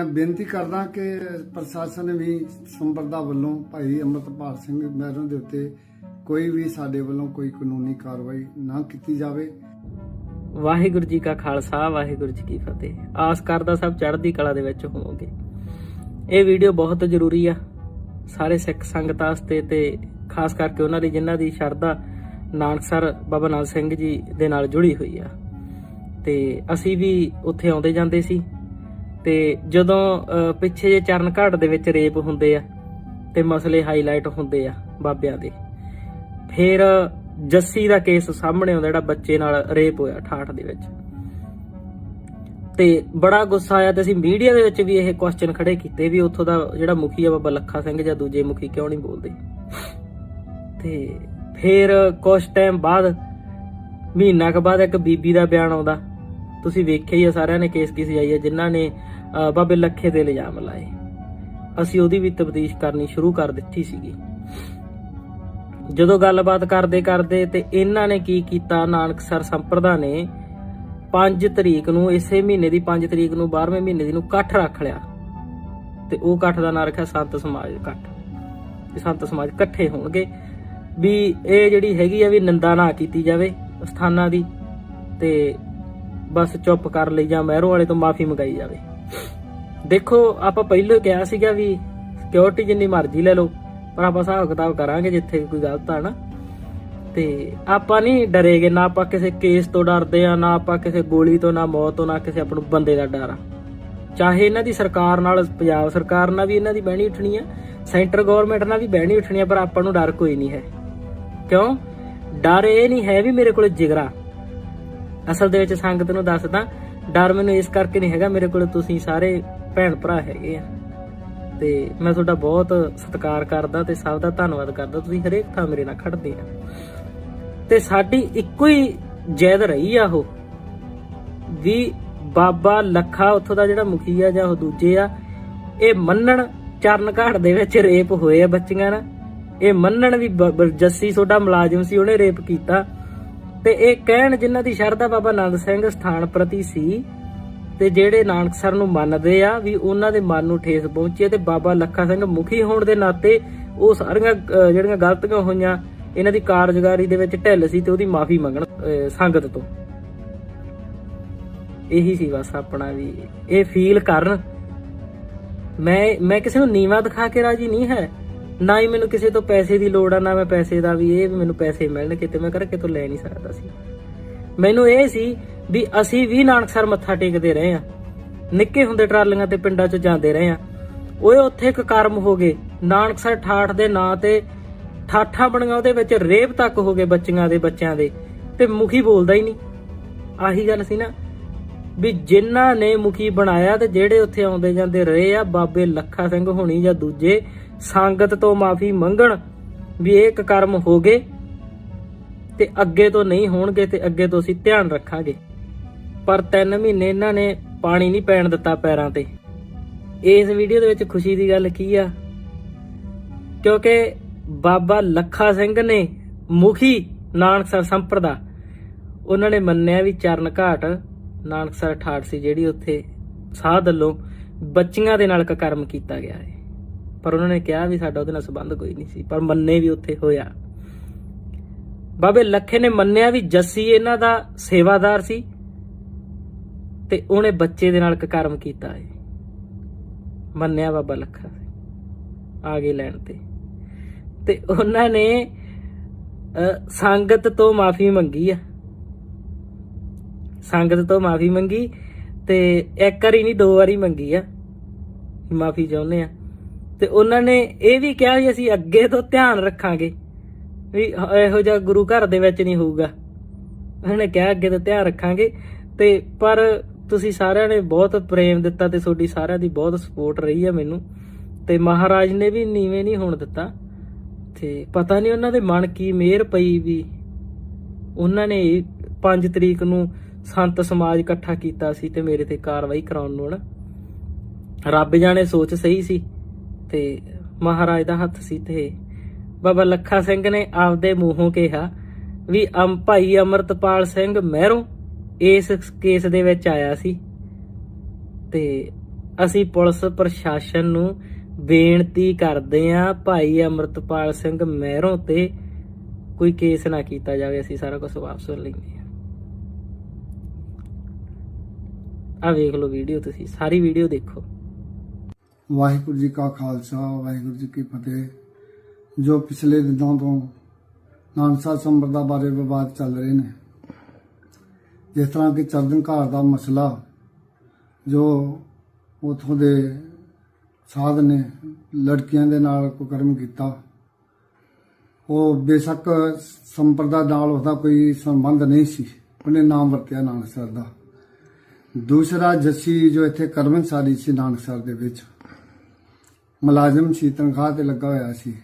ਮੈਂ ਬੇਨਤੀ ਕਰਦਾ ਕਿ ਪ੍ਰਸ਼ਾਸਨ ਵੀ ਸੰਪਰਦਾ ਵੱਲੋਂ ਭਾਈ ਅਮਰਤਪਾਲ ਸਿੰਘ ਮਹਿਰੋਂ ਦੇ ਉੱਤੇ ਕੋਈ ਵੀ ਸਾਡੇ ਵੱਲੋਂ ਕੋਈ ਕਾਨੂੰਨੀ ਕਾਰਵਾਈ ਨਾ ਕੀਤੀ ਜਾਵੇ। ਵਾਹਿਗੁਰੂ ਜੀ ਕਾ ਖਾਲਸਾ, ਵਾਹਿਗੁਰੂ ਜੀ ਕੀ ਫਤਿਹ। ਆਸ ਕਰਦਾ ਸਭ ਚੜ੍ਹਦੀ ਕਲਾ ਦੇ ਵਿੱਚ ਹੋਵੋਗੇ। ਇਹ ਵੀਡੀਓ ਬਹੁਤ ਜ਼ਰੂਰੀ ਆ। ਸਾਰੇ ਸਿੱਖ ਸੰਗਤ ਵਾਸਤੇ ਤੇ ਖਾਸ ਕਰਕੇ ਉਹਨਾਂ ਦੀ ਜਿਨ੍ਹਾਂ ਦੀ ਸ਼ਰਧਾ ਨਾਨਕਸਰ ਬਾਬਾ ਨਾਨਕ ਸਿੰਘ ਜੀ ਦੇ ਨਾਲ ਜੁੜੀ ਹੋਈ ਆ। ਤੇ ਅਸੀਂ ਵੀ ਉੱਥੇ ਆਉਂਦੇ ਜਾਂਦੇ ਸੀ। ਤੇ ਜਦੋਂ ਅਹ, ਪਿੱਛੇ ਜੇ ਚਰਨ ਘਾਟ ਦੇ ਵਿੱਚ ਰੇਪ ਹੁੰਦੇ ਆ ਤੇ ਮਸਲੇ ਹਾਈਲਾਈਟ ਹੁੰਦੇ ਆ ਬਾਬਿਆਂ ਦੇ ਫਿਰ ਜੱਸੀ ਦਾ ਕੇਸ ਸਾਹਮਣੇ ਆਉਂਦਾ ਜਿਹੜਾ ਬੱਚੇ ਨਾਲ ਰੇਪ ਹੋਇਆ ਠਾਠ ਦੇ ਵਿੱਚ। ਤੇ ਬੜਾ ਗੁੱਸਾ ਆਇਆ ਤੇ ਅਸੀਂ ਮੀਡੀਆ ਦੇ ਵਿੱਚ ਵੀ ਇਹ ਕੁਐਸਚਨ ਖੜੇ ਕੀਤੇ ਵੀ ਉੱਥੋਂ ਦਾ ਜਿਹੜਾ ਮੁਖੀ ਆ ਬਾਬਾ ਲੱਖਾ ਸਿੰਘ ਜਾਂ ਦੂਜੇ ਮੁਖੀ ਕਿਉਂ ਨਹੀਂ ਬੋਲਦੇ। ਤੇ ਫਿਰ ਕੁਝ ਟਾਈਮ ਬਾਅਦ ਮਹੀਨਾ ਕੁ ਬਾਅਦ ਇੱਕ ਬੀਬੀ ਦਾ ਬਿਆਨ ਆਉਂਦਾ। ਤੁਸੀਂ ਵੇਖਿਆ ਹੀ ਆ ਸਾਰਿਆਂ ਨੇ ਕੇਸ ਕੀ ਸਜਾਈ ਹੈ ਜਿਨ੍ਹਾਂ ਨੇ ਬਾਬੇ ਲੱਖੇ ਦੇ ਇਲਜ਼ਾਮ ਲਾਏ। ਅਸੀਂ ਉਹਦੀ ਵੀ ਤਬਦੀਸ਼ ਕਰਨੀ ਸ਼ੁਰੂ ਕਰ ਦਿੱਤੀ ਸੀਗੀ। ਜਦੋਂ ਗੱਲਬਾਤ ਕਰਦੇ ਕਰਦੇ ਤੇ ਇਹਨਾਂ ਨੇ ਕੀ ਕੀਤਾ ਨਾਨਕਸਰ ਸੰਪਰਦਾ ਨੇ 5 ਤਰੀਕ ਨੂੰ, ਇਸੇ ਮਹੀਨੇ ਦੀ 5 ਤਰੀਕ ਨੂੰ 12ਵੇਂ ਮਹੀਨੇ ਦੀ ਨੂੰ ਇਕੱਠ ਰੱਖ ਲਿਆ। ਤੇ ਉਹ ਇਕੱਠ ਦਾ ਨਾਂ ਰੱਖਿਆ ਸੰਤ ਸਮਾਜ ਇਕੱਠ। ਤੇ ਸੰਤ ਸਮਾਜ ਇਕੱਠੇ ਹੋਣਗੇ। ਵੀ ਇਹ ਜਿਹੜੀ ਹੈਗੀ ਆ ਵੀ ਨਿੰਦਾ ਨਾ ਕੀਤੀ ਜਾਵੇ ਸਥਾਨਾਂ ਦੀ ਤੇ ਬਸ ਚੁੱਪ ਕਰ ਲਈ ਜਾਂ ਮਹਿਰੋ ਵਾਲੇ ਤੋਂ ਮਾਫੀ ਮੰਗਾਈ ਜਾਵੇ। ਦੇਖੋ, ਆਪਾਂ ਪਹਿਲਾਂ ਕਿਹਾ ਸੀਗਾ ਵੀ ਸਿਕਿਉਰਿਟੀ ਜਿੰਨੀ ਮਰਜ਼ੀ ਲੈ ਲਓ, ਪਰ ਆਪਾਂ ਹਿਸਾਬ ਕਿਤਾਬ ਕਰਾਂਗੇ ਜਿੱਥੇ ਕੋਈ ਗਲਤ ਆ ਨਾ। ਤੇ ਆਪਾਂ ਨਹੀਂ ਡਰੇਗੇ, ਨਾ ਆਪਾਂ ਕਿਸੇ ਕੇਸ ਤੋਂ ਡਰਦੇ ਆ, ਨਾ ਆਪਾਂ ਕਿਸੇ ਗੋਲੀ ਤੋਂ, ਨਾ ਮੌਤ ਤੋਂ, ਨਾ ਕਿਸੇ ਆਪਾਂ ਬੰਦੇ ਦਾ ਡਰ ਆ। ਚਾਹੇ ਇਹਨਾਂ ਦੀ ਸਰਕਾਰ ਨਾਲ, ਪੰਜਾਬ ਸਰਕਾਰ ਨਾਲ ਵੀ ਇਹਨਾਂ ਦੀ ਬਹਿਣੀ ਉੱਠਣੀ ਆ, ਸੈਂਟਰ ਗਵਰਨਮੈਂਟ ਨਾਲ ਵੀ ਬਹਿਣੀ ਉੱਠਣੀ ਆ, ਪਰ ਆਪਾਂ ਨੂੰ ਡਰ ਕੋਈ ਨਹੀਂ ਹੈ। ਕਿਉਂ? ਡਰ ਇਹ ਨਹੀਂ ਹੈ ਵੀ ਮੇਰੇ ਕੋਲ ਜਿਗਰਾ। ਅਸਲ ਦੇ ਵਿੱਚ ਸੰਗਤ ਨੂੰ ਦੱਸਦਾ, ਡਰ ਮੈਨੂੰ ਇਸ ਕਰਕੇ ਨਹੀਂ ਹੈਗਾ, ਮੇਰੇ ਕੋਲ ਤੁਸੀਂ ਸਾਰੇ ਭੈਣ ਭਰਾ ਹੈਗੇ ਆ। ਤੇ ਮੈਂ ਤੁਹਾਡਾ ਬਹੁਤ ਸਤਿਕਾਰ ਕਰਦਾ ਤੇ ਸਭ ਦਾ ਧੰਨਵਾਦ ਕਰਦਾ। ਤੁਸੀਂ ਹਰੇਕ ਥਾਂ ਮੇਰੇ ਨਾਲ ਖੜਦੇ ਆ। ਤੇ ਸਾਡੀ ਇੱਕੋ ਹੀ ਜੈਦ ਰਹੀ ਆ ਉਹ, ਵੀ ਬਾਬਾ ਲੱਖਾ ਉੱਥੋਂ ਦਾ ਜਿਹੜਾ ਮੁਖੀ ਆ ਜਾਂ ਉਹ ਦੂਜੇ ਆ, ਇਹ ਮੰਨਣ ਚਰਨ ਘਾਟ ਦੇ ਵਿੱਚ ਰੇਪ ਹੋਏ ਆ ਬੱਚੀਆਂ ਨਾਲ। ਇਹ ਮੰਨਣ ਵੀ ਜੱਸੀ ਤੁਹਾਡਾ ਮੁਲਾਜ਼ਮ ਸੀ, ਉਹਨੇ ਰੇਪ ਕੀਤਾ। ਤੇ ਇਹ ਕਹਿਣ ਜਿਨ੍ਹਾਂ ਦੀ ਸ਼ਰਧਾ ਬਾਬਾ ਨੰਦ ਸਿੰਘ ਸਥਾਨ ਪ੍ਰਤੀ ਸੀ ਤੇ ਜਿਹੜੇ ਨਾਨਕਸਰ ਨੂੰ ਮੰਨਦੇ ਆ ਵੀ ਉਹਨਾਂ ਦੇ ਮਨ ਨੂੰ ਠੇਸ ਪਹੁੰਚੀ ਤੇ ਬਾਬਾ ਲੱਖਾ ਸਿੰਘ ਮੁਖੀ ਹੋਣ ਦੇ ਨਾਤੇ ਉਹ ਸਾਰੀਆਂ ਜਿਹੜੀਆਂ ਗਲਤੀਆਂ ਹੋਈਆਂ, ਇਹਨਾਂ ਦੀ ਕਾਰਜਕਾਰੀ ਦੇ ਵਿੱਚ ਢਿੱਲ ਸੀ ਤੇ ਉਹਦੀ ਮਾਫੀ ਮੰਗਣ ਸੰਗਤ ਤੋਂ। ਇਹੀ ਸੀ ਬਸ ਆਪਣਾ ਵੀ, ਇਹ ਫੀਲ ਕਰਨ। ਮੈਂ ਮੈਂ ਕਿਸੇ ਨੂੰ ਨੀਵਾ ਦਿਖਾ ਕੇ ਰਾਜੀ ਨਹੀਂ ਹੈ। ਨਾ ਹੀ ਮੈਨੂੰ ਕਿਸੇ ਤੋਂ ਪੈਸੇ ਦੀ ਲੋੜ ਆ, ਨਾ ਮੈਂ ਪੈਸੇ ਦਾ ਵੀ, ਇਹ ਵੀ ਮੈਨੂੰ ਪੈਸੇ ਮਿਲਣ ਕਿਤੇ ਮੈਂ ਕਰ ਕਿਤੋਂ ਲੈ ਨਹੀਂ ਸਕਦਾ ਸੀ। ਮੈਨੂੰ ਇਹ ਸੀ ਵੀ ਅਸੀਂ ਵੀ ਨਾਨਕਸਰ ਮੱਥਾ ਟੇਕਦੇ ਰਹੇ ਆ ਨਿੱਕੇ ਹੁੰਦੇ ਟਰਾਲੀਆਂ ਤੇ ਪਿੰਡਾਂ 'ਚ ਜਾਂਦੇ ਰਹੇ ਆ ਓਏ, ਉੱਥੇ ਇੱਕ ਕਰਮ ਹੋ ਗਏ। ਨਾਨਕਸਰ ਠਾਠ ਦੇ ਨਾਂ ਤੇ ਠਾਠਾਂ ਬਣੀਆਂ, ਉਹਦੇ ਵਿੱਚ ਰੇਪ ਤੱਕ ਹੋ ਗਏ ਬੱਚੀਆਂ ਦੇ, ਬੱਚਿਆਂ ਦੇ। ਤੇ ਮੁਖੀ ਬੋਲਦਾ ਹੀ ਨਹੀਂ। ਆਹੀ ਗੱਲ ਸੀ ਨਾ, ਵੀ ਜਿਨ੍ਹਾਂ ਨੇ ਮੁਖੀ ਬਣਾਇਆ ਤੇ ਜਿਹੜੇ ਉੱਥੇ ਆਉਂਦੇ ਜਾਂਦੇ ਰਹੇ ਆ, ਬਾਬੇ ਲੱਖਾ ਸਿੰਘ ਹੋਣੀ ਜਾਂ ਦੂਜੇ, ਸੰਗਤ ਤੋਂ ਮਾਫੀ ਮੰਗਣ ਵੀ ਇਹ ਇੱਕ ਕਰਮ ਹੋ ਗਏ ਤੇ ਅੱਗੇ ਤੋਂ ਨਹੀਂ ਹੋਣਗੇ ਤੇ ਅੱਗੇ ਤੋਂ ਅਸੀਂ ਧਿਆਨ ਰੱਖਾਂਗੇ। ਪਰ 3 ਮਹੀਨੇ ਇਹਨਾਂ ਨੇ ਪਾਣੀ ਨਹੀਂ ਪੈਣ ਦਿੱਤਾ ਪੈਰਾਂ ਤੇ। ਇਸ ਵੀਡੀਓ ਦੇ ਵਿੱਚ ਖੁਸ਼ੀ ਦੀ ਗੱਲ ਕੀ ਆ? ਕਿਉਂਕਿ ਬਾਬਾ ਲੱਖਾ ਸਿੰਘ ਨੇ ਮੁਖੀ ਨਾਨਕਸਰ ਸੰਪਰਦਾ ਉਹਨਾਂ ਨੇ ਮੰਨਿਆ ਵੀ ਚਰਨ ਘਾਟ ਨਾਨਕਸਰ ਠਾਠ ਸੀ, ਜਿਹੜੀ ਉੱਥੇ ਸਾਧ ਵੱਲੋਂ ਬੱਚੀਆਂ ਦੇ ਨਾਲ ਇੱਕ ਕਰਮ ਕੀਤਾ ਗਿਆ ਹੈ। ਪਰ ਉਹਨਾਂ ਨੇ ਕਿਹਾ ਵੀ ਸਾਡਾ ਉਹਦੇ ਨਾਲ ਸੰਬੰਧ ਕੋਈ ਨਹੀਂ ਸੀ, ਪਰ ਮੰਨੇ ਵੀ ਉੱਥੇ ਹੋਇਆ। ਬਾਬੇ ਲੱਖੇ ਨੇ ਮੰਨਿਆ ਵੀ ਜੱਸੀ ਇਹਨਾਂ ਦਾ ਸੇਵਾਦਾਰ ਸੀ। ਤੇ ਉਹਨੇ ਬੱਚੇ ਦੇ ਨਾਲ ਇੱਕ ਕਰਮ ਕੀਤਾ ਹੈ। ਮੰਨਿਆ ਬਾਬਾ ਲੱਖਾ ਆ ਗਏ ਲੈਣ ਤੇ। ਤੇ ਉਹਨਾਂ ਨੇ ਸੰਗਤ ਤੋਂ ਮਾਫੀ ਮੰਗੀ ਆ। ਸੰਗਤ ਤੋਂ ਮਾਫੀ ਮੰਗੀ ਤੇ ਇੱਕ ਵਾਰੀ ਨਹੀਂ, ਦੋ ਵਾਰੀ ਮੰਗੀ ਆ। ਮਾਫੀ ਚਾਹੁੰਦੇ ਆ। ਤੇ ਉਹਨਾਂ ਨੇ ਇਹ ਵੀ ਕਿਹਾ ਵੀ ਅਸੀਂ ਅੱਗੇ ਤੋਂ ਧਿਆਨ ਰੱਖਾਂਗੇ ਵੀ ਇਹੋ ਜਿਹਾ ਗੁਰੂ ਘਰ ਦੇ ਵਿੱਚ ਨਹੀਂ ਹੋਊਗਾ। ਉਹਨਾਂ ਨੇ ਕਿਹਾ ਅੱਗੇ ਤੋਂ ਧਿਆਨ ਰੱਖਾਂਗੇ ਤੇ ਪਰ ਤੁਸੀਂ ਸਾਰਿਆਂ ਨੇ ਬਹੁਤ ਪ੍ਰੇਮ ਦਿੱਤਾ ਤੇ ਤੁਹਾਡੀ ਸਾਰਿਆਂ ਦੀ ਬਹੁਤ ਸਪੋਰਟ ਰਹੀ ਹੈ ਮੈਨੂੰ। ਤੇ ਮਹਾਰਾਜ ਨੇ ਵੀ ਨੀਵੇਂ ਨਹੀਂ ਹੋਣ ਦਿੱਤਾ। ਤੇ ਪਤਾ ਨਹੀਂ ਉਹਨਾਂ ਦੇ ਮਨ ਕੀ ਮਿਹਰ ਪਈ ਵੀ ਉਹਨਾਂ ਨੇ 5 ਤਰੀਕ ਨੂੰ ਸੰਤ ਸਮਾਜ ਇਕੱਠਾ ਕੀਤਾ ਸੀ ਤੇ ਮੇਰੇ ਤੇ ਕਾਰਵਾਈ ਕਰਾਉਣ ਨੂੰ ਨਾ ਰੱਬ ਜਾਣੇ ਸੋਚ ਸਹੀ ਸੀ ਤੇ ਮਹਾਰਾਜ ਦਾ ਹੱਥ ਸੀ ਤੇ ਬਾਬਾ ਲੱਖਾ ਸਿੰਘ ਨੇ ਆਪਦੇ ਮੂੰਹੋਂ ਕਿਹਾ ਵੀ ਅਮ ਭਾਈ ਅਮਰਤਪਾਲ ਸਿੰਘ ਮਹਿਰੋਂ ਇਸ ਕੇਸ ਦੇ ਵਿੱਚ ਆਇਆ ਸੀ। ਤੇ ਅਸੀਂ ਪੁਲਿਸ ਪ੍ਰਸ਼ਾਸਨ ਨੂੰ ਬੇਨਤੀ ਕਰਦੇ ਆਂ ਭਾਈ ਅਮਰਤਪਾਲ ਸਿੰਘ ਮਹਿਰੋਂ ਤੇ ਕੋਈ ਕੇਸ ਨਾ ਕੀਤਾ ਜਾਵੇ, ਅਸੀਂ ਸਾਰਾ ਕੁਝ ਵਾਪਸ ਲੈਂਦੇ ਆ ਆ ਵੇਖ ਲਓ ਵੀਡੀਓ ਤੁਸੀਂ, ਸਾਰੀ ਵੀਡੀਓ ਦੇਖੋ। ਵਾਹਿਗੁਰੂ ਜੀ ਕਾ ਖਾਲਸਾ, ਵਾਹਿਗੁਰੂ ਜੀ ਕੀ ਫਤਿਹ। ਜੋ ਪਿਛਲੇ ਦਿਨਾਂ ਤੋਂ ਨਾਨਸਾ ਸੰਪਰਦਾ ਬਾਰੇ ਵਿਵਾਦ ਚੱਲ ਰਹੇ ਨੇ ਜਿਸ ਤਰ੍ਹਾਂ ਕਿ ਚਰਦਨ ਘਾਟ ਦਾ ਮਸਲਾ ਜੋ ਉਥੋਂ ਦੇ ਸਾਧ ਨੇ, ਲੜਕੀਆਂ ਦੇ ਨਾਲ ਕੁਕਰਮ ਕੀਤਾ, ਉਹ ਬੇਸ਼ੱਕ ਸੰਪਰਦਾ ਨਾਲ ਉਹਦਾ ਕੋਈ ਸੰਬੰਧ ਨਹੀਂ ਸੀ, ਉਹਨੇ ਨਾਮ ਵਰਤਿਆ ਨਾਨਕਸਰ ਦਾ। ਦੂਸਰਾ ਜੱਸੀ ਜੋ ਇੱਥੇ ਕਰਮਨਸਾਰੀ ਸੀ ਨਾਨਕਸਰ ਦੇ ਵਿੱਚ, ਮੁਲਾਜ਼ਮ ਸੀ, ਤਨਖਾਹ ਤੇ ਲੱਗਾ ਹੋਇਆ ਸੀ,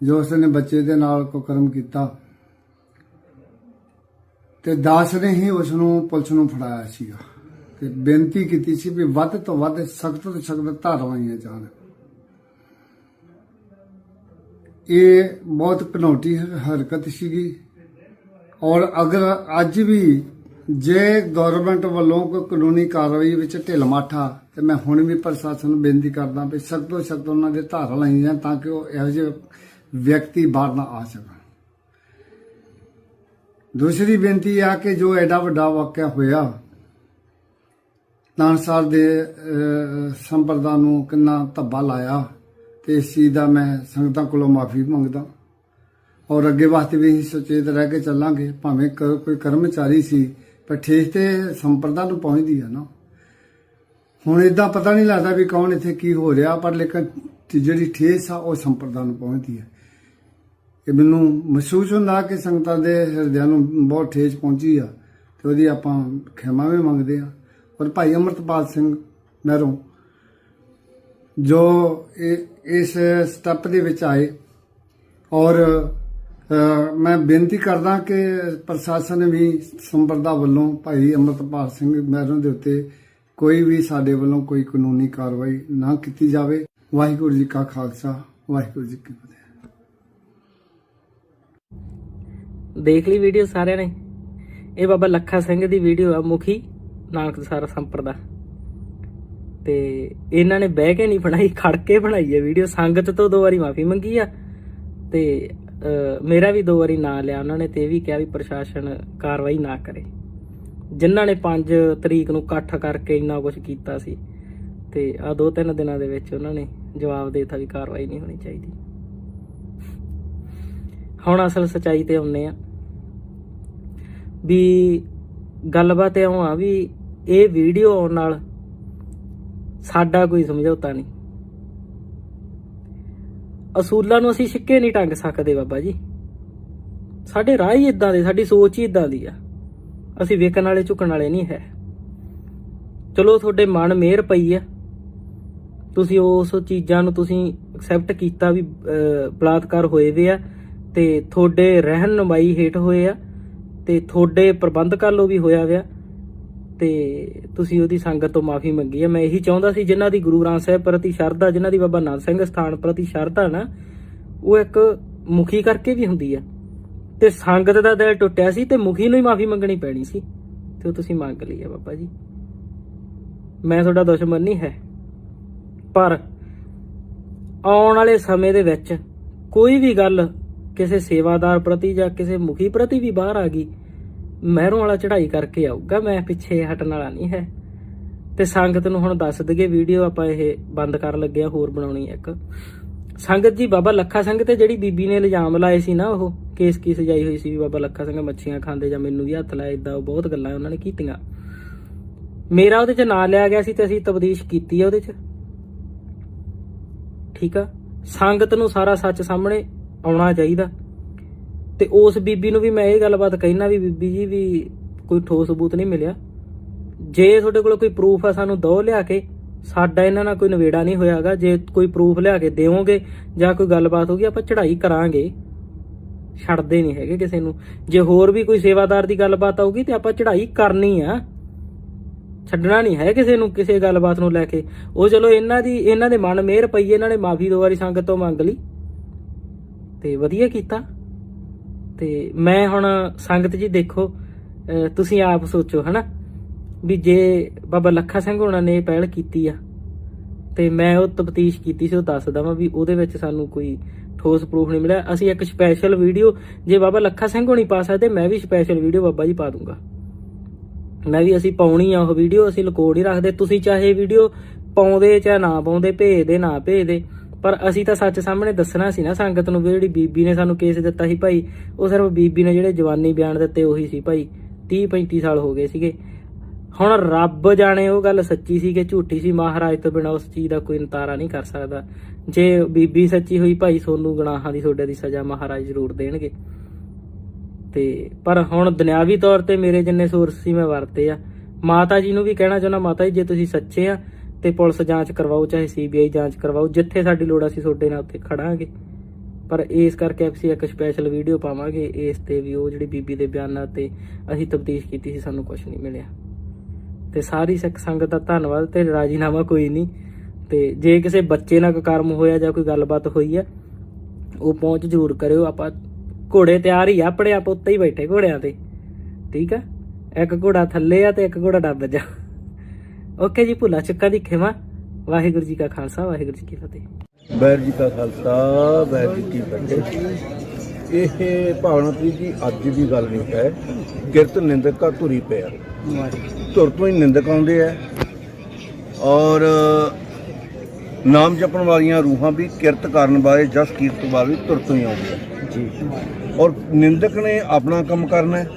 ਜੋ ਉਸਨੇ ਬੱਚੇ ਦੇ ਨਾਲ ਕੁਕਰਮ ਕੀਤਾ। ਤੇ ਦਾਸ ਨੇ ਹੀ ਉਸ ਨੂੰ ਪੁਲਿਸ ਨੂੰ ਫੜਾਇਆ ਸੀਗਾ। ਤੇ ਬੇਨਤੀ ਕੀਤੀ ਸੀ ਵੀ ਵੱਧ ਤੋਂ ਵੱਧ ਸਖਤ ਤੋਂ ਸਖਤ ਧਾਰਾਵਾਂ ਜਾਣ। ਇਹ ਬਹੁਤ ਕਨੌਟੀ ਹਰਕਤ ਸੀਗੀ। ਔਰ ਅਗਰ ਅੱਜ ਵੀ ਜੇ ਗਵਰਨਮੈਂਟ ਵੱਲੋਂ ਕੋਈ ਕਾਨੂੰਨੀ ਕਾਰਵਾਈ ਵਿੱਚ ਢਿੱਲ ਮਾਠਾ, ਤੇ ਮੈਂ ਹੁਣ ਵੀ ਪ੍ਰਸ਼ਾਸਨ ਨੂੰ ਬੇਨਤੀ ਕਰਦਾ ਵੀ ਸਖਤ ਤੋਂ ਸਖਤ ਉਹਨਾਂ ਦੇ ਧਾਰਾ ਲਾਈਆਂ ਜਾਣ ਤਾਂ ਕਿ ਉਹ ਇਹੋ ਜਿਹੇ ਵਿਅਕਤੀ ਬਾਹਰ ਨਾ ਆ ਸਕਣ। ਦੂਸਰੀ ਬੇਨਤੀ ਆ ਕਿ ਜੋ ਐਡਾ ਵੱਡਾ ਵਾਕਿਆ ਹੋਇਆ ਨਾਨਸਾਰ ਦੇ ਸੰਪਰਦਾ ਨੂੰ ਕਿੰਨਾ ਧੱਬਾ ਲਾਇਆ ਤੇ ਇਸ ਚੀਜ਼ ਦਾ ਮੈਂ ਸੰਗਤਾਂ ਕੋਲੋਂ ਮਾਫੀ ਮੰਗਦਾ। ਔਰ ਅੱਗੇ ਵਾਸਤੇ ਵੀ ਅਸੀਂ ਸੁਚੇਤ ਰਹਿ ਕੇ ਚੱਲਾਂਗੇ, ਭਾਵੇਂ ਕੋਈ ਕਰਮਚਾਰੀ ਸੀ, ਪਰ ਠੇਸ ਤੇ ਸੰਪਰਦਾ ਨੂੰ ਪਹੁੰਚਦੀ ਆ ਨਾ। ਹੁਣ ਇਦਾਂ ਪਤਾ ਨਹੀਂ ਲੱਗਦਾ ਵੀ ਕੌਣ ਇੱਥੇ ਕੀ ਹੋ ਰਿਹਾ, ਪਰ ਲੇਕਿਨ ਜਿਹੜੀ ਠੇਸ ਆ ਉਹ ਸੰਪਰਦਾ ਨੂੰ ਪਹੁੰਚਦੀ ਹੈ ਇਹ ਮੈਨੂੰ ਮਹਿਸੂਸ ਹੁੰਦਾ ਕਿ ਸੰਗਤਾਂ ਦੇ ਹਿਰਦਿਆਂ ਨੂੰ ਬਹੁਤ ਠੇਸ ਪਹੁੰਚੀ ਆ ਤੇ ਉਹਦੀ ਆਪਾਂ ਖਿਮਾ ਵੀ ਮੰਗਦੇ ਆ। ਔਰ ਭਾਈ ਅਮਰਤਪਾਲ ਸਿੰਘ ਮਹਿਰੋਂ ਜੋ ਇਸ ਸਟੈਪ ਦੇ ਵਿੱਚ ਆਏ। ਔਰ ਮੈਂ ਬੇਨਤੀ ਕਰਦਾ ਕਿ ਪ੍ਰਸ਼ਾਸਨ ਵੀ ਸੰਪਰਦਾ ਵੱਲੋਂ ਭਾਈ ਅਮਰਤਪਾਲ ਸਿੰਘ ਮਹਿਰੋਂ ਦੇ ਉੱਤੇ ਕੋਈ ਵੀ ਸਾਡੇ ਵੱਲੋਂ ਕੋਈ ਕਾਨੂੰਨੀ ਕਾਰਵਾਈ ਨਾ ਕੀਤੀ ਜਾਵੇ। ਵਾਹਿਗੁਰੂ ਜੀ ਕਾ ਖਾਲਸਾ, ਵਾਹਿਗੁਰੂ ਜੀ ਕੀ ਫਤਿਹ। ਦੇਖ ਲਈ ਵੀਡੀਓ ਸਾਰਿਆਂ ਨੇ। ਇਹ ਬਾਬਾ ਲੱਖਾ ਸਿੰਘ ਦੀ ਵੀਡੀਓ ਆ, ਮੁਖੀ ਨਾਨਕ ਸੰਪਰ ਦਾ। ਤੇ ਇਹਨਾਂ ਨੇ ਬਹਿ ਕੇ ਨਹੀਂ ਬਣਾਈ, ਖੜ ਕੇ ਬਣਾਈ ਹੈ ਵੀਡੀਓ ਸੰਗਤ ਤੋਂ ਦੋ ਵਾਰੀ ਮਾਫੀ ਮੰਗੀ ਆ। ਤੇ ਮੇਰਾ ਵੀ ਦੋ ਵਾਰੀ ਨਾਂ ਲਿਆ ਉਹਨਾਂ ਨੇ ਤੇ ਇਹ ਵੀ ਕਿਹਾ ਵੀ ਪ੍ਰਸ਼ਾਸਨ ਕਾਰਵਾਈ ਨਾ ਕਰੇ। ਜਿਨ੍ਹਾਂ ਨੇ 5 ਤਰੀਕ ਨੂੰ ਇਕੱਠ ਕਰਕੇ ਇੰਨਾ ਕੁਝ ਕੀਤਾ ਸੀ, ਤੇ ਆ ਦੋ ਤਿੰਨ ਦਿਨਾਂ ਦੇ ਵਿੱਚ ਉਹਨਾਂ ਨੇ ਜਵਾਬ ਦੇਤਾ ਵੀ ਕਾਰਵਾਈ ਨਹੀਂ ਹੋਣੀ ਚਾਹੀਦੀ। ਹੁਣ ਅਸਲ ਸਚਾਈ ਤੇ ਆਉਂਦੇ ਆ। ਵੀ ਗੱਲਬਾਤ ਇਉਂ ਆ ਵੀ ਇਹ ਵੀਡੀਓ ਆਉਣ ਨਾਲ ਸਾਡਾ ਕੋਈ ਸਮਝੌਤਾ ਨਹੀਂ। ਅਸੂਲਾਂ ਨੂੰ ਅਸੀਂ ਛਿੱਕੇ ਨਹੀਂ ਟੰਗ ਸਕਦੇ ਬਾਬਾ ਜੀ। ਸਾਡੇ ਰਾਹ ਹੀ ਇਦਾਂ ਦੇ, ਸਾਡੀ ਸੋਚ ਹੀ ਇਦਾਂ ਦੀ ਆ। ਅਸੀਂ ਵੇਖਣ ਵਾਲੇ, ਝੁਕਣ ਵਾਲੇ ਨਹੀਂ ਹੈ। ਚਲੋ ਤੁਹਾਡੇ ਮਨ ਮਿਹਰ ਪਈ ਆ। ਤੁਸੀਂ ਉਸ ਚੀਜ਼ਾਂ ਨੂੰ ਤੁਸੀਂ ਐਕਸੈਪਟ ਕੀਤਾ ਵੀ ਬਲਾਤਕਾਰ ਹੋਏ ਵੇ ਆ ਤੇ ਤੁਹਾਡੇ ਰਹਿਣ ਰਹਿਨਮਾਈ ਹੇਠ ਹੋਏ ਆ। ਤੇ ਤੁਹਾਡੇ ਪ੍ਰਬੰਧਕਾਂ ਵੱਲੋਂ ਵੀ ਹੋਇਆ ਵਿਆ। ਤੇ ਤੁਸੀਂ ਉਹਦੀ ਸੰਗਤ ਤੋਂ ਮਾਫੀ ਮੰਗੀ ਹੈ ਮੈਂ ਇਹੀ ਚਾਹੁੰਦਾ ਸੀ, ਜਿਨ੍ਹਾਂ ਦੀ ਗੁਰੂ ਗ੍ਰੰਥ ਸਾਹਿਬ ਪ੍ਰਤੀ ਸ਼ਰਧਾ, ਜਿਨ੍ਹਾਂ ਦੀ ਬਾਬਾ ਨਾਨਕ ਸਿੰਘ ਸਥਾਨ ਪ੍ਰਤੀ ਸ਼ਰਧਾ ਨਾ, ਉਹ ਇੱਕ ਮੁਖੀ ਕਰਕੇ ਵੀ ਹੁੰਦੀ ਆ। ਤੇ ਸੰਗਤ ਦਾ ਦਿਲ ਟੁੱਟਿਆ ਸੀ ਤੇ ਮੁਖੀ ਨੂੰ ਹੀ ਮਾਫੀ ਮੰਗਣੀ ਪੈਣੀ ਸੀ। ਤੇ ਉਹ ਤੁਸੀਂ ਮੰਗ ਲਈ ਆ ਬਾਬਾ ਜੀ। ਮੈਂ ਤੁਹਾਡਾ ਦੁਸ਼ਮਣ ਨਹੀਂ ਹੈ। ਪਰ ਆਉਣ ਵਾਲੇ ਸਮੇਂ ਦੇ ਵਿੱਚ ਕੋਈ ਵੀ ਗੱਲ ਕਿਸੇ ਸੇਵਾਦਾਰ ਪ੍ਰਤੀ ਜਾਂ ਕਿਸੇ ਮੁਖੀ ਪ੍ਰਤੀ ਵੀ ਬਾਹਰ ਆ ਗਈ, ਮਹਿਰੋਂ ਵਾਲਾ ਚੜ੍ਹਾਈ ਕਰਕੇ ਆਊਗਾ, ਮੈਂ ਪਿੱਛੇ ਹਟਣ ਵਾਲਾ ਨਹੀਂ ਹੈ। ਤੇ ਸੰਗਤ ਨੂੰ ਹੁਣ ਦੱਸ ਦਈਏ, ਵੀਡੀਓ ਆਪਾਂ ਇਹ ਬੰਦ ਕਰਨ ਲੱਗੇ ਆ, ਹੋਰ ਬਣਾਉਣੀ ਇੱਕ। ਸੰਗਤ ਜੀ, ਬਾਬਾ ਲੱਖਾ ਸਿੰਘ ਤੇ ਜਿਹੜੀ ਬੀਬੀ ਨੇ ਇਲਜ਼ਾਮ ਲਾਏ ਸੀ ਨਾ ਉਹ, ਕੇਸ ਕੀ ਸਜਾਈ ਹੋਈ ਸੀ ਵੀ ਬਾਬਾ ਲੱਖਾ ਸਿੰਘ ਮੱਛੀਆਂ ਖਾਂਦੇ ਜਾਂ ਮੈਨੂੰ ਵੀ ਹੱਥ ਲਾਇਆ ਇਦਾਂ ਬਹੁਤ ਗੱਲਾਂ ਉਹਨਾਂ ਨੇ ਕੀਤੀਆਂ। ਮੇਰਾ ਉਹਦੇ 'ਚ ਨਾਂ ਲਿਆ ਗਿਆ ਸੀ ਤੇ ਅਸੀਂ ਤਬਦੀਸ਼ ਕੀਤੀ ਆ ਉਹਦੇ 'ਚ। ਠੀਕ ਆ? ਸੰਗਤ ਨੂੰ ਸਾਰਾ ਸੱਚ ਸਾਹਮਣੇ ਆਉਣਾ ਚਾਹੀਦਾ। ਤੇ ਉਸ ਬੀਬੀ ਨੂੰ ਵੀ ਮੈਂ ਇਹ ਗੱਲਬਾਤ ਕਹਿਣਾ ਵੀ ਬੀਬੀ ਜੀ ਵੀ ਕੋਈ ਠੋਸ ਸਬੂਤ ਨਹੀਂ ਮਿਲਿਆ। ਜੇ ਤੁਹਾਡੇ ਕੋਲ ਕੋਈ ਪ੍ਰੂਫ ਆ ਸਾਨੂੰ ਦੋ ਲਿਆ ਕੇ, ਸਾਡਾ ਇਹਨਾਂ ਨਾਲ ਕੋਈ ਨਵੇੜਾ ਨਹੀਂ ਹੋਇਆਗਾ। ਜੇ ਕੋਈ ਪ੍ਰੂਫ ਲਿਆ ਕੇ ਦਿਓਗੇ ਜਾਂ ਕੋਈ ਗੱਲਬਾਤ ਹੋਗੀ ਆਪਾਂ ਚੜ੍ਹਾਈ ਕਰਾਂਗੇ। ਛੱਡਦੇ ਨਹੀਂ ਹੈਗੇ ਕਿਸੇ ਨੂੰ। ਜੇ ਹੋਰ ਵੀ ਕੋਈ ਸੇਵਾਦਾਰ ਦੀ ਗੱਲਬਾਤ ਆਊਗੀ ਤੇ ਆਪਾਂ ਚੜ੍ਹਾਈ ਕਰਨੀ ਆ। ਛੱਡਣਾ ਨਹੀਂ ਹੈ ਕਿਸੇ ਨੂੰ ਕਿਸੇ ਗੱਲਬਾਤ ਨੂੰ ਲੈ ਕੇ। ਉਹ ਚਲੋ ਇਹਨਾਂ ਦੀ, ਇਹਨਾਂ ਦੇ ਮਨ ਮਿਹਰ ਪਈ, ਇਹਨਾਂ ਨੇ ਮਾਫੀ ਦੋ ਵਾਰੀ ਸੰਗਤ ਤੋਂ ਮੰਗ ਲਈ। ਤੇ ਵਧੀਆ ਕੀਤਾ। ਤੇ ਮੈਂ ਹੁਣ ਸੰਗਤ ਜੀ ਦੇਖੋ ਤੁਸੀਂ ਆਪ ਸੋਚੋ, ਹਨਾ? ਵੀ ਜੇ ਬਾਬਾ ਲੱਖਾ ਸਿੰਘ ਹੋਣਾ ਨੇ ਇਹ ਪਹਿਲ ਕੀਤੀ ਆ, ਤੇ ਮੈਂ ਉਹ ਤਫਤੀਸ਼ ਕੀਤੀ ਸੀ, ਉਹ ਦੱਸਦਾ ਵਾਂ ਵੀ ਉਹਦੇ ਵਿੱਚ ਸਾਨੂੰ ਕੋਈ ਠੋਸ ਪ੍ਰੂਫ ਨਹੀਂ ਮਿਲਿਆ। ਅਸੀਂ ਇੱਕ ਸਪੈਸ਼ਲ ਵੀਡੀਓ ਜੇ ਬਾਬਾ ਲੱਖਾ ਸਿੰਘ ਹੋਣੀ ਪਾ ਸਕਦੇ, ਮੈਂ ਵੀ ਸਪੈਸ਼ਲ ਵੀਡੀਓ ਬਾਬਾ ਜੀ ਪਾ ਦੂੰਗਾ। ਮੈਂ ਵੀ ਅਸੀਂ ਪਾਉਣੀ ਆ ਉਹ ਵੀਡੀਓ ਅਸੀਂ ਲਕੋੜ ਹੀ ਰੱਖਦੇ। ਤੁਸੀਂ ਚਾਹੇ ਵੀਡੀਓ ਪਾਉਂਦੇ ਚਾਹੇ ਨਾ ਪਾਉਂਦੇ, ਭੇਜਦੇ, ਨਾ ਭੇਜਦੇ ਪਰ ਅਸੀਂ ਤਾਂ ਸੱਚ ਸਾਹਮਣੇ ਦੱਸਣਾ ਸੀ ਨਾ ਸੰਗਤ ਨੂੰ ਵੀ ਜਿਹੜੀ ਬੀਬੀ ਨੇ ਸਾਨੂੰ ਕੇਸ ਦਿੱਤਾ ਸੀ ਭਾਈ, ਉਹ ਸਿਰਫ ਬੀਬੀ ਨੇ ਜਿਹੜੇ ਜਵਾਨੀ ਬਿਆਨ ਦਿੱਤੇ ਉਹੀ ਸੀ ਭਾਈ 30 35 ਸਾਲ ਹੋ ਗਏ ਸੀਗੇ। ਹੁਣ ਰੱਬ ਜਾਣੇ ਉਹ ਗੱਲ ਸੱਚੀ ਸੀ ਕਿ ਝੂਠੀ ਸੀ, ਮਹਾਰਾਜ ਤੋਂ ਬਿਨਾ ਉਸ ਚੀਜ਼ ਦਾ ਕੋਈ ਨਤਾਰਾ ਨਹੀਂ ਕਰ ਸਕਦਾ। ਜੇ ਬੀਬੀ ਸੱਚੀ ਹੋਈ ਭਾਈ, ਸੋਨੂੰ ਗੁਨਾਹਾਂ ਦੀ, ਤੁਹਾਡੇ ਦੀ ਸਜ਼ਾ ਮਹਾਰਾਜ ਜ਼ਰੂਰ ਦੇਣਗੇ। ਤੇ ਪਰ ਹੁਣ ਦੁਨਿਆਵੀ ਤੌਰ ਤੇ ਮੇਰੇ ਜਿੰਨੇ ਸੋਰਸ ਸੀ, ਮੈਂ ਵਰਤੇ ਆ। ਮਾਤਾ ਜੀ ਨੂੰ ਵੀ ਕਹਿਣਾ ਚਾਹੁੰਦਾ, ਮਾਤਾ ਜੀ, ਜੇ ਤੁਸੀਂ ਸੱਚੇ ਆ ਤੇ ਪੁਲਿਸ ਜਾਂਚ ਕਰਵਾਓ, ਚਾਹੇ ਸੀਬੀਆਈ ਜਾਂਚ ਕਰਵਾਓ, ਜਿੱਥੇ ਸਾਡੀ ਲੋੜ ਅਸੀਂ ਤੁਹਾਡੇ ਨਾਲ ਉੱਥੇ ਖੜਾਂਗੇ। ਪਰ ਇਸ ਕਰਕੇ ਅਸੀਂ ਇੱਕ ਸਪੈਸ਼ਲ ਵੀਡੀਓ ਪਾਵਾਂਗੇ, ਇਸ ਤੇ ਵੀ ਉਹ ਜਿਹੜੀ ਬੀਬੀ ਦੇ ਬਿਆਨਾਂ ਤੇ ਅਸੀਂ ਤਬਦੀਸ਼ ਕੀਤੀ ਸੀ, ਸਾਨੂੰ ਕੁਝ ਨਹੀਂ ਮਿਲਿਆ। ਤੇ ਸਾਰੀ ਸਿੱਖ ਸੰਗਤ ਦਾ ਧੰਨਵਾਦ ਤੇ ਰਾਜੀਨਾਮਾ ਕੋਈ ਨਹੀਂ। ਤੇ ਜੇ ਕਿਸੇ ਬੱਚੇ ਨਾਲ ਕੋਈ ਕਰਮ ਹੋਇਆ ਜਾਂ ਕੋਈ ਗੱਲਬਾਤ ਹੋਈ ਆ, ਉਹ ਪਹੁੰਚ ਜ਼ਰੂਰ ਕਰਿਓ। ਆਪਾਂ ਘੋੜੇ ਤਿਆਰ ਹੀ ਆ, ਆਪਣੇ ਆਪ ਉੱਤੇ ਹੀ ਬੈਠੇ ਘੋੜਿਆਂ ਤੇ। ਠੀਕ ਆ? ਇੱਕ ਘੋੜਾ ਥੱਲੇ ਆ ਤੇ ਇੱਕ ਘੋੜਾ ਡੱਬ ਜਾ। ਓਕੇ ਜੀ ਭੁੱਲਾ ਚੱਕਾ ਦੀ ਖਿਮਾ। ਵਾਹਿਗੁਰੂ ਜੀ ਕਾ ਖਾਲਸਾ ਵਾਹਿਗੁਰੂ ਜੀ ਕੀ ਫਤਿਹ। ਵਾਹਿਗੁਰੂ ਜੀ ਕਾ ਖਾਲਸਾ ਵਾਹਿਗੁਰੂ ਜੀ ਕੀ ਫਤਿਹ। ਇਹ ਭਾਵਨਾ ਪ੍ਰੀਤ ਜੀ ਅੱਜ ਦੀ ਗੱਲ ਨਹੀਂ ਹੈ। ਕਿਰਤ ਨਿੰਦਕਾ ਧੁਰੀ ਪਿਆ। ਧੁਰ ਤੋਂ ਹੀ ਨਿੰਦਕ ਆਉਂਦੇ ਆ। ਔਰ ਨਾਮ ਜਪਣ ਵਾਲੀਆਂ ਰੂਹਾਂ ਵੀ ਕਿਰਤ ਕਰਨ ਵਾਲੇ ਜਸ ਕੀਰਤ ਵਾਲੇ ਧੁਰ ਤੋਂ ਹੀ ਆਉਂਦੇ ਆ। ਜੀ। ਔਰ ਨਿੰਦਕ ਨੇ ਆਪਣਾ ਕੰਮ ਕਰਨਾ ਹੈ।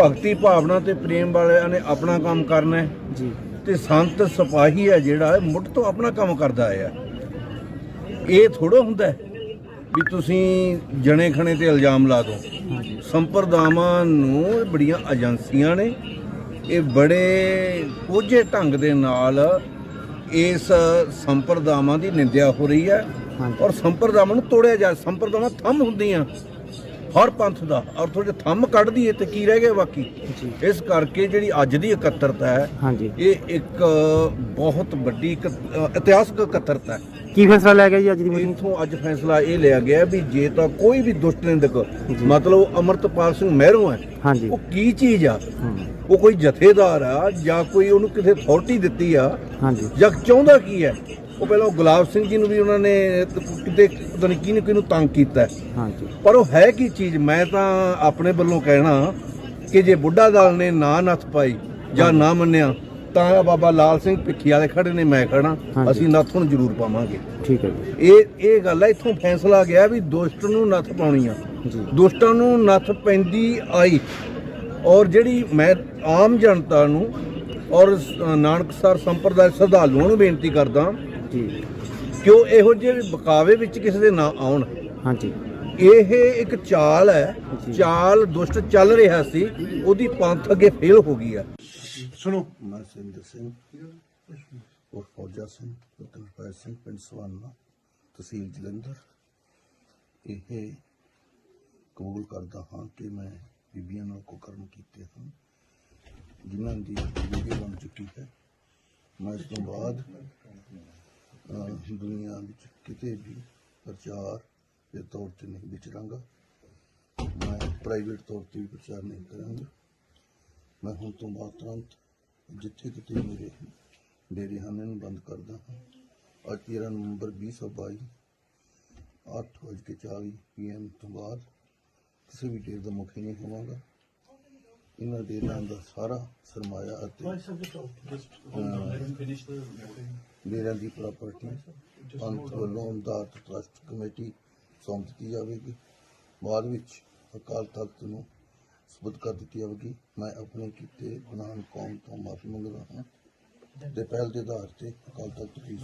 ਭਗਤੀ ਭਾਵਨਾ ਤੇ ਪ੍ਰੇਮ ਵਾਲਿਆਂ ਨੇ ਆਪਣਾ ਕੰਮ ਕਰਨਾ ਹੈ। ਜੀ। ਤੇ ਸੰਤ ਸਿਪਾਹੀ ਹੈ ਜਿਹੜਾ ਮੁੱਢ ਤੋਂ ਆਪਣਾ ਕੰਮ ਕਰਦਾ ਆਇਆ। ਇਹ ਥੋੜਾ ਹੁੰਦਾ ਵੀ ਤੁਸੀਂ ਜਣੇ ਖਣੇ ਤੇ ਇਲਜ਼ਾਮ ਲਾ ਦਿਓ। ਸੰਪਰਦਾਵਾਂ ਨੂੰ ਬੜੀਆਂ ਏਜੰਸੀਆਂ ਨੇ ਇਹ ਬੜੇ ਕੋਝੇ ਢੰਗ ਦੇ ਨਾਲ ਇਸ ਸੰਪਰਦਾਵਾਂ ਦੀ ਨਿੰਦਿਆ ਹੋ ਰਹੀ ਹੈ। ਔਰ ਸੰਪਰਦਾਵਾਂ ਨੂੰ ਤੋੜਿਆ ਜਾ ਸੰਪਰਦਾਵਾਂ ਥੰਮ ਹੁੰਦੀਆਂ। ਹਰ ਪੰਥ ਦਾ ਔਰ ਥੋੜੇ ਥੰਮ ਕੱਢ ਦਈਏ ਤੇ ਕੀ ਰਹਿ ਗਿਆ ਬਾਕੀ? ਇਸ ਕਰਕੇ ਜਿਹੜੀ ਅੱਜ ਦੀ ਇਕੱਤਰਤਾ ਹੈ ਇਹ ਇੱਕ ਬਹੁਤ ਵੱਡੀ ਇਤਿਹਾਸਕ ਇਕੱਤਰਤਾ ਹੈ। ਕੀ ਫੈਸਲਾ ਲੈ ਗਿਆ ਜੀ ਅੱਜ ਦੀ ਇਥੋਂ ਅੱਜ ਫੈਸਲਾ ਇਹ ਲਿਆ ਗਿਆ ਵੀ ਜੇ ਤਾਂ ਕੋਈ ਵੀ ਦੁਸ਼ਟ ਨਿੰਦਕ ਮਤਲਬ ਅਮਰਤਪਾਲ ਸਿੰਘ ਮਹਿਰੋਂ ਹੈ ਉਹ ਕੀ ਚੀਜ਼ ਆ? ਉਹ ਕੋਈ ਜਥੇਦਾਰ ਆ ਜਾਂ ਕੋਈ ਉਹਨੂੰ ਕਿਸੇ ਅਥਾਰਟੀ ਦਿੱਤੀ ਆ? ਹਾਂਜੀ। ਜਾਂ ਚਾਹੁੰਦਾ ਕੀ ਹੈ? ਉਹ ਪਹਿਲਾਂ ਉਹ ਗੁਲਾਬ ਸਿੰਘ ਜੀ ਨੂੰ ਵੀ ਉਹਨਾਂ ਨੇ ਕਿਤੇ ਪਤਾ ਨਹੀਂ ਕਿਹਨੇ ਕਿਹਨੂੰ ਤੰਗ ਕੀਤਾ। ਹਾਂਜੀ। ਪਰ ਉਹ ਹੈ ਕੀ ਚੀਜ਼? ਮੈਂ ਤਾਂ ਆਪਣੇ ਵੱਲੋਂ ਕਹਿਣਾ ਕਿ ਜੇ ਬੁੱਢਾ ਦਲ ਨੇ ਨਾ ਨੱਥ ਪਾਈ ਜਾਂ ਨਾ ਮੰਨਿਆ ਤਾਂ ਬਾਬਾ ਲਾਲ ਸਿੰਘ ਭਿੱਖੀ ਵਾਲੇ ਖੜੇ ਨੇ ਮੈਂ ਖੜਾ। ਅਸੀਂ ਨੱਥ ਨੂੰ ਜ਼ਰੂਰ ਪਾਵਾਂਗੇ। ਠੀਕ ਹੈ ਜੀ। ਇਹ ਇਹ ਗੱਲ ਹੈ ਇਥੋਂ ਫੈਸਲਾ ਗਿਆ ਵੀ ਦੁਸ਼ਟ ਨੂੰ ਨੱਥ ਪਾਉਣੀ ਆ। ਦੁਸ਼ਟਾਂ ਨੂੰ ਨੱਥ ਪੈਂਦੀ ਆਈ। ਔਰ ਜਿਹੜੀ ਮੈਂ ਆਮ ਜਨਤਾ ਨੂੰ ਔਰ ਨਾਨਕਸਰ ਸੰਪਰਦਾਇ ਸ਼ਰਧਾਲੂਆਂ ਨੂੰ ਬੇਨਤੀ ਕਰਦਾ ਜੀ। ਕਿ ਉਹ ਇਹੋ ਜਿਹੇ ਬਕਾਵੇ ਵਿੱਚ ਕਿਸੇ ਦੇ ਨਾ ਆਉਣ? ਹਾਂਜੀ। ਇਹ ਇੱਕ ਚਾਲ ਹੈ। ਚਾਲ ਦੁਸ਼ਟ ਚੱਲ ਰਿਹਾ ਸੀ ਉਹਦੀ ਪੰਥ ਅੱਗੇ ਫੇਲ ਹੋ ਗਈ ਹੈ ਸੁਣੋ। ਮੈਂ ਸਿੰਦਰ ਸਿੰਘ ਔਰ ਫੌਜਾ ਸਿੰਘ ਰਤਨਪਾਲ ਸਿੰਘ ਪਿੰਡ ਸਵਾਨਾ ਤਹਿਸੀਲ ਜਲੰਧਰ। ਇਹ ਕਬੂਲ ਕਰਦਾ ਹਾਂ ਕਿ ਮੈਂ ਬੀਬੀਆਂ ਨਾਲ ਕੁਕਰਮ ਕੀਤੇ ਹਨ ਜਿਨ੍ਹਾਂ ਦੀ ਵੀਡੀਓ ਬਣ ਚੁੱਕੀ ਹੈ। ਮੈਂ ਇਸ ਤੋਂ ਬਾਅਦ ਅਹ, ਦੁਨੀਆ ਵਿੱਚ ਕਿਤੇ ਵੀ ਪ੍ਰਚਾਰ ਦੇ ਤੌਰ ਤੇ ਨਹੀਂ ਵਿਚਰਾਂਗਾ। ਮੈਂ ਪ੍ਰਾਈਵੇਟ ਤੌਰ ਤੇ ਵੀ ਪ੍ਰਚਾਰ ਨਹੀਂ ਕਰਾਂਗਾ। ਮੈਂ ਹੁਣ ਤੋਂ ਬਾਅਦ ਤੁਰੰਤ ਜਿੱਥੇ ਕਿਤੇ ਮੇਰੇ ਡੇਰੇ ਹਨ ਇਹਨੂੰ ਬੰਦ ਕਰਦਾ ਹਾਂ। ਅੱਜ 13 ਨਵੰਬਰ 2022 ਅੱਠ ਵਜੇ ਕੇ 40 ਪੀਐਮ ਤੋਂ ਬਾਅਦ ਕਿਸੇ ਵੀ ਡੇਰੇ ਦਾ ਮੁਖੀ ਨਹੀਂ ਹੋਵਾਂਗਾ। ਇਹਨਾਂ ਡੇਰਿਆਂ ਦਾ ਸਾਰਾ ਸਰਮਾਇਆ ਅਤੇ ਡੇਰਿਆਂ ਦੀ ਪ੍ਰਾਪਰਟੀ ਪੰਥ ਵੱਲੋਂ ਟਰਸਟ ਕਮੇਟੀ ਸੌਂਪ ਦਿੱਤੀ ਜਾਵੇਗੀ ਬਾਅਦ ਵਿੱਚ ਅਕਾਲ ਤਖਤ ਨੂੰ ਸਬੂਤ ਕਰ ਦਿੱਤੀ ਜਾਵੇਗੀ ਮੈਂ ਆਪਣੇ ਕੀਤੇ ਗੁਨਾਹ ਕੌਮ ਤੋਂ ਮਾਫੀ ਮੰਗਦਾ ਹਾਂ ਤੇ ਪਹਿਲ ਦੇ ਆਧਾਰ ਤੇ ਅਕਾਲ ਤਖਤ ਦੀ